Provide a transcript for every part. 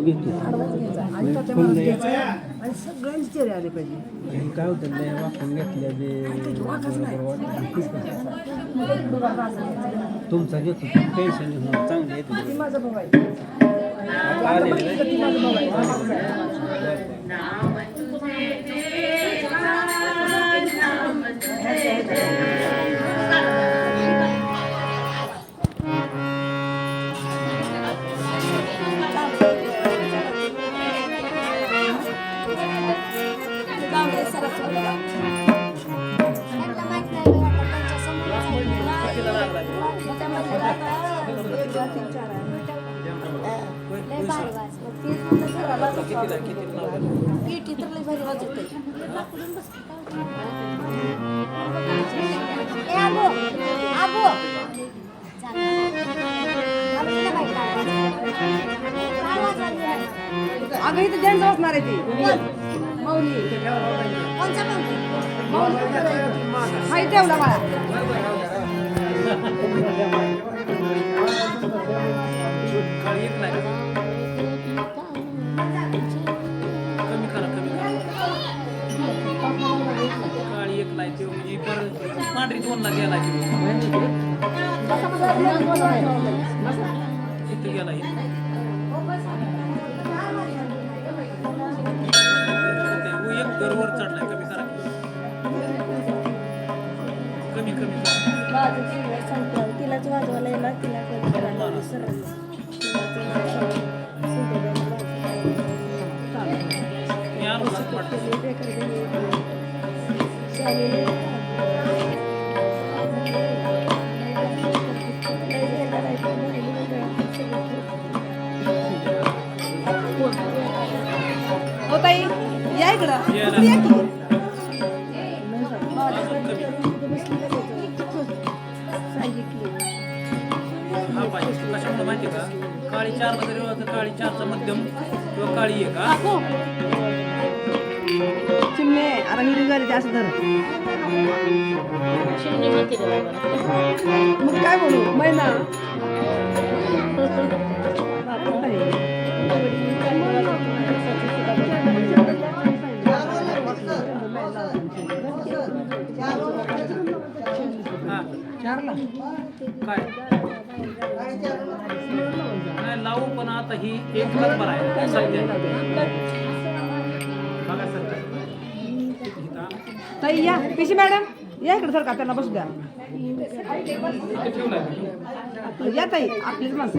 घेतो घ्यायचं. आणि सगळ्यांचे चेहरे आले पाहिजे. हे काय होतं लय वाकून घेतल्या बे बरोबर वाटलं. तुमचा घेतो टेन्शन घेऊन चांगले येतो ती माझा भाऊ आहे. आता आलेले नाही? ती माझा भाऊ आहे. तर लय भारी अगं इथं जेंट्स बसणार आहे ती. मौली कोणचा हाय ठेवला मला दोन ला गेला की इथं गेला एक चढलाय कमी करा कमी कमी. तिलाच वाजवायला येणार तिला करायला पाठ का काळी चारला जरी ओळखलं काळी चारचा मध्यम किंवा काळी आहे का चिमणे आता हिरी झाली जास्त धर मग काय बोलू? महिना हा. चारला. काय? पण आता ही एक नंबर आहे. सध्या बघा सध्या इथं ताई या. पिशी मॅडम या इकडे सर का त्यांना बसू द्या. या ताई आपलीच माणसं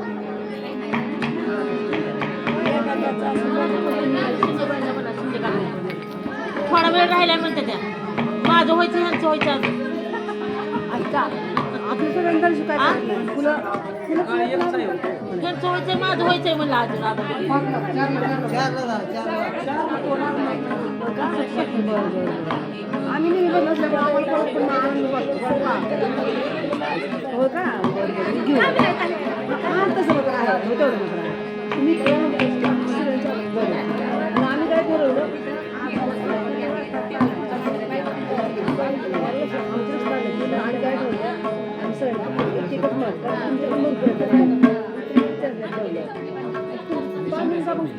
थोडा वेळ राहिलाय म्हणते त्या. माझं व्हायचं ह्यांचं व्हायचं ह्यांचं व्हायचंय माझं व्हायचंय म्हणलं अजून आता आम्ही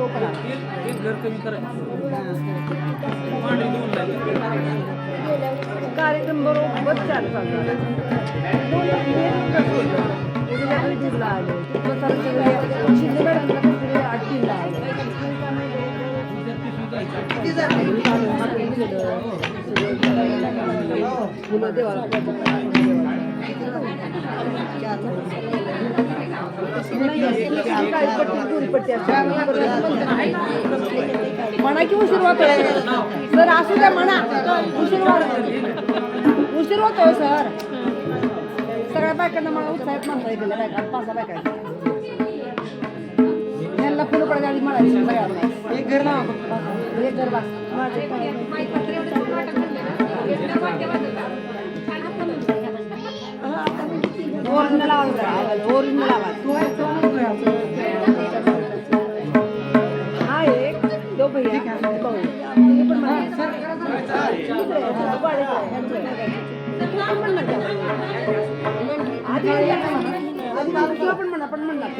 तो पण. एक घर कमी करायचं. कार्यक्रम बरोबर चालू चालला म्हणा की उशीर होतोय सर असू द्या म्हणा उशीर होत उशीर होतोय सर सगळ्या बायकांना मला उत्साहित म्हणता येईल बायका पाच बायका. यांना फुलं पडायच्या आधी म्हणायची सगळ्यांना एक घर ना एक घर बस ओरिजिनल आवाज ओरिजिनल आवाज हा एक दो भैया पण म्हणा. हा, पण म्हणणार